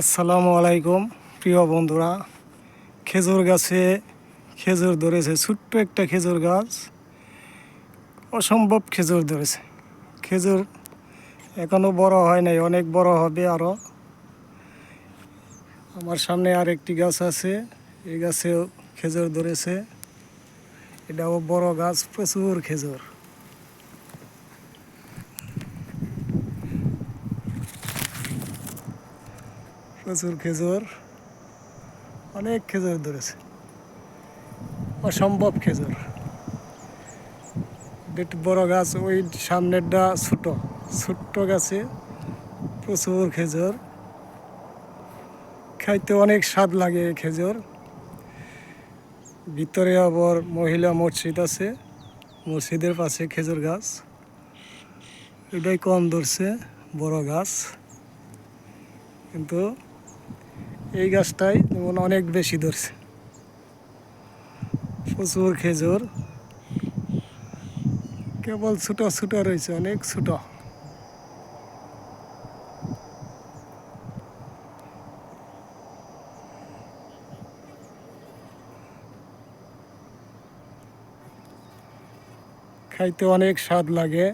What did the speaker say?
আসসালামু আলাইকুম, প্রিয় বন্ধুরা। খেজুর গাছে খেজুর ধরেছে, ছোট্ট একটা খেজুর গাছ। অসম্ভব খেজুর ধরেছে। খেজুর এখনও বড় হয় নাই, অনেক বড় হবে আরও আমার সামনে আর একটি গাছ আছে, এই গাছেও খেজুর ধরেছে। এটাও বড় গাছ, প্রচুর খেজুর। প্রচুর খেজুর, অনেক খেজুর ধরেছে। অসম্ভব খেজুর। একটু বড় গাছ, ওই সামনেরটা ছোট। ছোট্ট গাছে প্রচুর খেজুর। খাইতে অনেক স্বাদ লাগে খেজুর। ভিতরে আবার মহিলা মসজিদ আছে। মসজিদের পাশে খেজুর গাছ। এটাই কম ধরছে বড় গাছ। কিন্তু এই গাছটাই যেমন অনেক বেশি ধরছে। প্রচুর খেজুর। কেবল ছোট ছোট রয়েছে, অনেক ছোট। খাইতে অনেক স্বাদ লাগে।